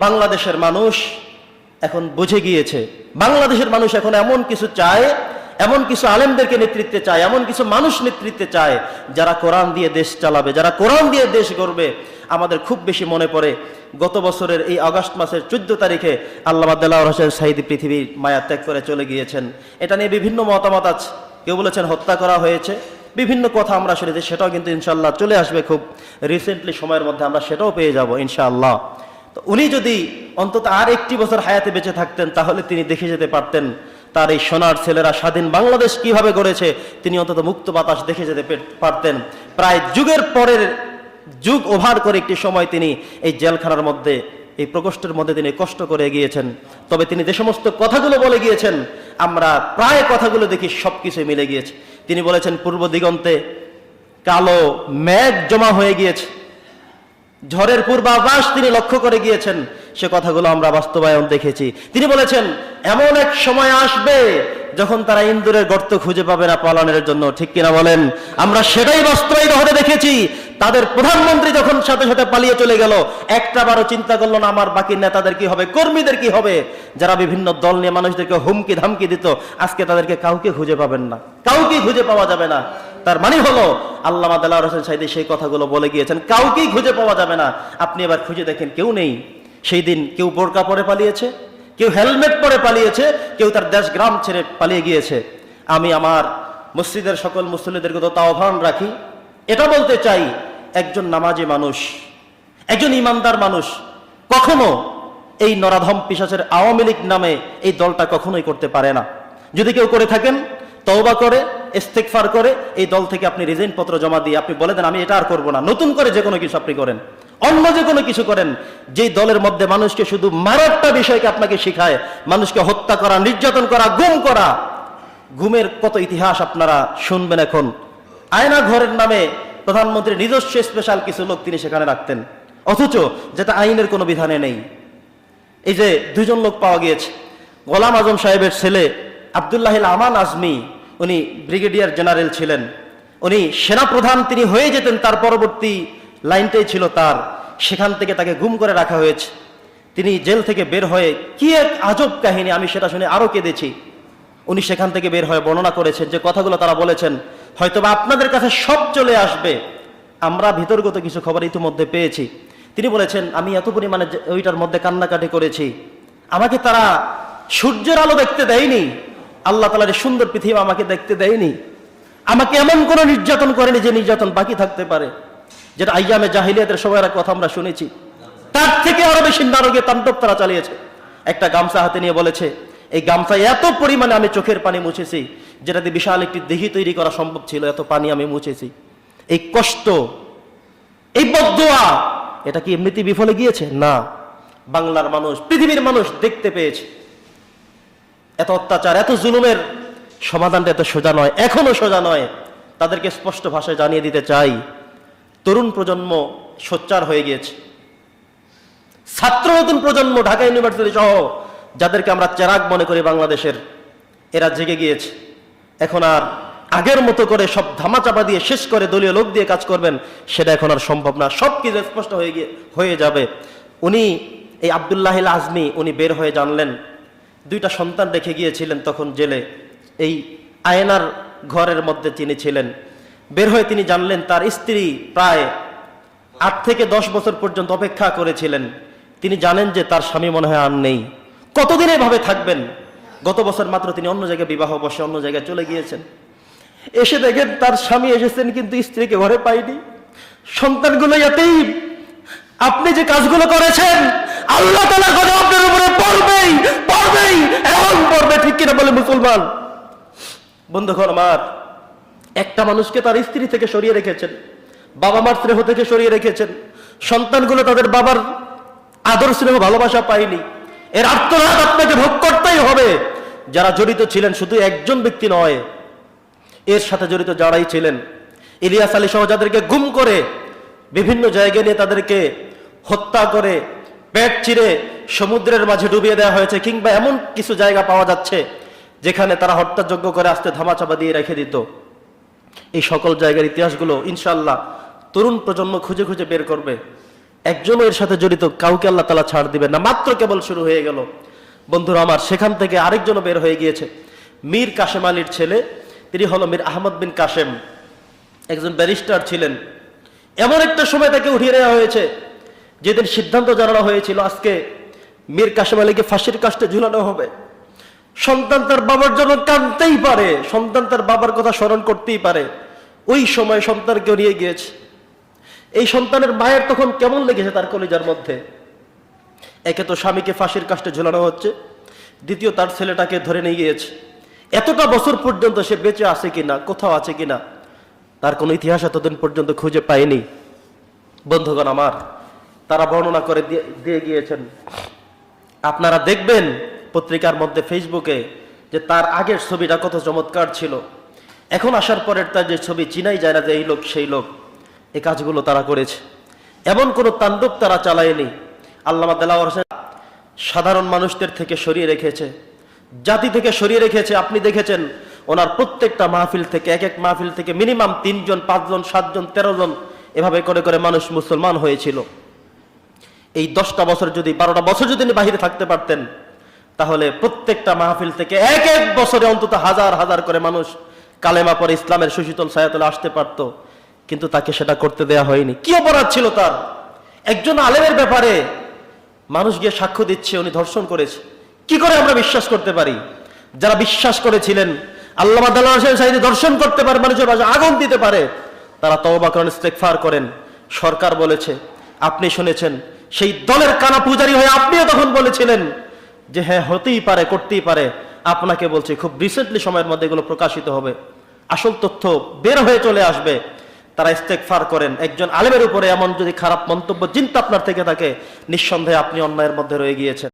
বাংলাদেশের মানুষ এখন বুঝে গিয়েছে, বাংলাদেশের মানুষ এখন এমন কিছু চায়, এমন কিছু আলেমদেরকে নেতৃত্বে চায়, এমন কিছু মানুষ নেতৃত্বে চায়, যারা কোরআন দিয়ে দেশ চালাবে, যারা কোরআন দিয়ে দেশ গড়বে। আমাদের খুব বেশি মনে পড়ে, গত বছরের এই আগস্ট মাসের চোদ্দ তারিখে আল্লাহ দেলাওয়ার হোসেন সাইদি পৃথিবীর মায়া ত্যাগ করে চলে গিয়েছেন। এটা নিয়ে বিভিন্ন মতামত আছে। কেউ বলেছেন হত্যা করা হয়েছে। বিভিন্ন কথা আমরা শুনেছি, সেটাও কিন্তু ইনশাল্লাহ চলে আসবে খুব। রিসেন্টলি সময়ের মধ্যে আমরা সেটাও পেয়ে যাব, ইনশাআল্লাহ। উনি যদি অন্তত আর একটি বছর হায়াতে বেঁচে থাকতেন, তাহলে তিনি দেখে যেতে পারতেন তার এই সোনার ছেলেরা স্বাধীন বাংলাদেশ কীভাবে গড়েছে, তিনি অন্তত মুক্ত বাতাস দেখে যেতে পারতেন। প্রায় যুগের পরের যুগ ওভার করে একটি সময় তিনি এই জেলখানার মধ্যে, এই প্রকোষ্ঠের মধ্যে তিনি কষ্ট করে গিয়েছেন তবে তিনি যে সমস্ত কথাগুলো বলে গিয়েছেন, আমরা প্রায় কথাগুলো দেখি সবকিছু মিলে গিয়েছে। তিনি বলেছেন, পূর্ব দিগন্তে কালো মেঘ জমা হয়ে গিয়েছে। ঝড়ের পূর্বাভাস তিনি লক্ষ্য করে গিয়েছেন। সে কথাগুলো আমরা বাস্তবায়ন দেখেছি। তিনি বলেছেন, এমন এক সময় আসবে যখন তারা ইন্দুরের গর্ত খুঁজে পাবে না পালনের জন্য। ঠিক কিনা বলেন? আমরা সেটাই বাস্তবায়িত হতে দেখেছি। তাদের প্রধানমন্ত্রী যখন সাথে সাথে পালিয়ে চলে গেল, একটা বারও চিন্তা করল না, আমার বাকি নেতাদের কি হবে, কর্মীদের কি হবে? যারা বিভিন্ন দল নিয়ে মানুষদেরকে হুমকি ধামকি দিত, আজকে তাদেরকে কাউকে খুঁজে পাবেন না। কাউকে খুঁজে পাওয়া যাবে না। তার মানে হলো আল্লাহ মাদাল্লাহ হোসেন সাইদি সেই কথাগুলো বলে গিয়েছেন, কাউকেই খুঁজে পাওয়া যাবে না। আপনি এবার খুঁজে দেখেন কেউ নেই। সেই দিন কেউ বোরকা পরে পালিয়েছে, কেউ হেলমেট পরে পালিয়েছে, কেউ তার দেশ গ্রাম ছেড়ে পালিয়ে গিয়েছে। আমি আমার মসজিদের সকল মুসলিমদেরকে তো আহ্বান রাখি। এটা বলতে চাই, একজন নামাজি মানুষ, একজন ইমানদার মানুষ, কখনো এই নরাধম পিসাচের আওয়ামী লীগ নামে এই দলটা কখনোই করতে পারে না। যদি কেউ করে থাকেন, তওবা করে ইস্তেকফার করে, এই দল থেকে আপনি রিজাইন পত্র জমা দিয়ে আপনি বলে দেন, আমি এটা আর করব না। নতুন করে যে কোনো কিছু আপনি করেন। অন্য যে কোনো কিছু করেন। যেই দলের মধ্যে মানুষকে শুধু মারাত্মা বিষয়কে আপনাকে শেখায়, মানুষকে হত্যা করা, নির্যাতন করা, গুম করা, গুমের কত ইতিহাস আপনারা শুনবেন এখন। আয়না ঘরের নামে প্রধানমন্ত্রী নিজস্ব স্পেশাল কিছু লোক তিনি সেখানে রাখতেন। অথচ যেটা আইনের কোনো বিধানে নেই। এই যে দুজন লোক পাওয়া গিয়েছে, গোলাম আজম সাহেবের ছেলে আবদুল্লাহিল আমান আজমি উনি ব্রিগেডিয়ার জেনারেল ছিলেন। উনি সেনাপ্রধান তিনি হয়ে যেতেন, তার পরবর্তী লাইনটাই ছিল তার। সেখান থেকে তাকে গুম করে রাখা হয়েছে। তিনি জেল থেকে বের হয়ে কি এক আজব কাহিনী আমি সেটা শুনে আরও কেঁদেছি। উনি সেখান থেকে বের হয়ে বর্ণনা করেছেন যে কথাগুলো তারা বলেছেন, হয়তোবা আপনাদের কাছে সব চলে আসবে। আমরা ভিতরগত কিছু খবর ইতিমধ্যে পেয়েছি। তিনি বলেছেন, আমি এত পরিমাণে ওইটার মধ্যে কান্নাকাটি করেছি। আমাকে তারা সূর্যের আলো দেখতে দেয়নি। আল্লাহ তালার সুন্দর পৃথিবী আমাকে দেখতে দেয়নি, আমাকে এমন কোনো নির্যাতন করেনি যে নির্যাতন বাকি থাকতে পারে। যেটা আইয়ামে জাহিলিয়াতের সময়ের কথা আমরা শুনেছি। তার থেকে আরও বেশি নারকে তাণ্ডব তারা চালিয়েছে। একটা গামছা হাতে নিয়ে বলেছে, এই গামছা এত পরিমাণে আমি চোখের পানি মুছেছি যেটা দিয়ে বিশাল একটি দেহি তৈরি করা সম্ভব ছিল, এত পানি আমি মুছেছি। এই কষ্ট, এই বদুয়া এটা কি এমনিতে বিফলে গিয়েছে? না। বাংলার মানুষ, পৃথিবীর মানুষ দেখতে পেয়েছে। এত অত্যাচার, এত জুলুমের সমাধানটা এত সোজা নয়, এখনও সোজা নয়। তাদেরকে স্পষ্ট ভাষায় জানিয়ে দিতে চাই, তরুণ প্রজন্ম সোচ্চার হয়ে গিয়েছে। ছাত্র নতুন প্রজন্ম ঢাকা ইউনিভার্সিটি সহ, যাদেরকে আমরা চেরাগ মনে করি বাংলাদেশের, এরা জেগে গিয়েছে। এখন আর আগের মতো করে সব ধামাচাপা দিয়ে শেষ করে দলীয় লোক দিয়ে কাজ করবেন, সেটা এখন আর সম্ভব না। সব কিছু স্পষ্ট হয়ে গিয়ে, হয়ে যাবে। উনি, এই আবদুল্লাহিল আজমি, উনি বের হয়ে জানলেন দুইটা সন্তান রেখে গিয়েছিলেন তখন জেলে। এই আয়নার ঘরের মধ্যে তিনি ছিলেন। বের হয়ে তিনি জানলেন, তার স্ত্রী প্রায় আট থেকে দশ বছর পর্যন্ত অপেক্ষা করেছিলেন। তিনি জানেন যে তার স্বামী মনে হয় আর নেই। কতদিন এভাবে থাকবেন? গত বছর মাত্র তিনি অন্য জায়গায় বিবাহ বসে অন্য জায়গায় চলে গিয়েছেন। এসে দেখেন তার স্বামী এসেছেন কিন্তু স্ত্রীকে ঘরে পাইনি সন্তানগুলো এতেই আপনি যে কাজগুলো করেছেন, আল্লাহ তালা কথা আপনার উপরে পড়বেই পড়বেই। এমন পড়বে ঠিক কিনা বলে মুসলমান? বন্ধুগণ আমার, একটা মানুষকে তার স্ত্রী থেকে সরিয়ে রেখেছেন, বাবা মার স্নেহ থেকে সরিয়ে রেখেছেন, সন্তানগুলো তাদের বাবার আদর স্নেহ ভালোবাসা পায়নি। এর আত্মনাদ আপনাকে ভোগ করতেই হবে। যারা জড়িত ছিলেন শুধু একজন ব্যক্তি নয়, এর সাথে জড়িত যারাই ছিলেন, ইলিয়াস আলী সহ যাদেরকে গুম করে বিভিন্ন জায়গায় নিয়ে তাদেরকে হত্যা করে পেট চিরে সমুদ্রের মাঝে ডুবিয়ে দেওয়া হয়েছে কিংবা এমন কিছু জায়গা পাওয়া যাচ্ছে যেখানে তারা হত্যাযজ্ঞ করে আসতে ধামাচাপা দিয়ে রেখে দিত। এই সকল জায়গার ইতিহাসগুলো ইনশাল্লাহ তরুণ প্রজন্ম খুঁজে খুঁজে বের করবে। একজনও এর সাথে জড়িত, কাউকে আল্লাহ তালা ছাড় দিবে না। মাত্র কেবল শুরু হয়ে গেল। বন্ধুরা আমার, সেখান থেকে আরেকজনও বের হয়ে গিয়েছে। মীর কাশেম আলীর ছেলে, তিনি হলো মীর আহমদ বিন কাশেম। একজন ব্যারিস্টার ছিলেন। এমন একটা সময় তাকে উঠিয়ে নেওয়া হয়েছে যেদিন সিদ্ধান্ত জানানো হয়েছিল আজকে মীর কাশেম আলীকে ফাঁসির কাস্টে ঝুলানো হবে। সন্তান তার বাবার জন্য কাঁদতেই পারে, সন্তান তার বাবার কথা স্মরণ করতেই পারে। ওই সময় সন্তানকে নিয়ে গিয়েছে। এই সন্তানের মায়ের তখন কেমন লেগেছে তার কলিজার মধ্যে? একে তো স্বামীকে ফাঁসির কাস্টে ঝুলানো হচ্ছে, দ্বিতীয় তার ছেলেটাকে ধরে নিয়ে গিয়েছে। এতটা বছর পর্যন্ত সে বেঁচে আছে কিনা, কোথাও আছে কিনা, তার কোনো ইতিহাস এতদিন পর্যন্ত খুঁজে পায়নি। বন্ধুগণ আমার তারা বর্ণনা করে দিয়ে গিয়েছেন। আপনারা দেখবেন পত্রিকার মধ্যে ফেসবুকে যে তার আগের ছবিটা কত চমৎকার ছিল। এখন আসার পরের তার যে ছবি, চিনাই যায় না যে এই লোক, সেই লোক। এই কাজগুলো তারা করেছে। এমন কোনো তাণ্ডব তারা চালায়নি। আল্লামা দেলাওয়ার হোসেন সাধারণ মানুষদের থেকে সরিয়ে রেখেছে। জাতি থেকে সরিয়ে রেখেছে, আপনি দেখেছেন? ওনার প্রত্যেকটা মাহফিল থেকে, এক এক মাহফিল থেকে মিনিমাম তিনজন, পাঁচজন, সাতজন, তেরো জন এভাবে করে করে মানুষ মুসলমান হয়েছিল। এই দশটা বছর যদি, বারোটা বছর যদি বাহিরে থাকতে পারতেন, তাহলে প্রত্যেকটা মাহফিল থেকে এক এক বছরে অন্তত হাজার হাজার করে মানুষ কালেমা পরে ইসলামের সুশীতল সায়াতলে আসতে পারত, কিন্তু তাকে সেটা করতে দেয়া হয়নি। কি অপরাধ ছিল তার? একজন আলেমের ব্যাপারে মানুষ গিয়ে সাক্ষ্য দিচ্ছে, উনি ধর্ষণ করেছে। কি করে আমরা বিশ্বাস করতে পারি? যারা বিশ্বাস করেছিলেন আল্লাহ সাইদি দর্শন করতে পারে, মানুষের মাঝে আগুন দিতে পারে, তারা তওবা করেন, ইস্তেগফার করেন। সরকার বলেছে, আপনি শুনেছেন সেই দলের কানা পূজারি হয়ে আপনিও তখন বলেছিলেন যে হ্যাঁ হতেই পারে, করতেই পারে। আপনাকে বলছি, খুব রিসেন্টলি সময়ের মধ্যে এগুলো প্রকাশিত হবে। আসল তথ্য বের হয়ে চলে আসবে। তারা ইস্তেকফার করেন। একজন আলেমের উপরে এমন যদি খারাপ মন্তব্য, চিন্তা আপনার থেকে থাকে, নিঃসন্দেহে আপনি অন্যায়ের মধ্যে রয়ে গিয়েছেন।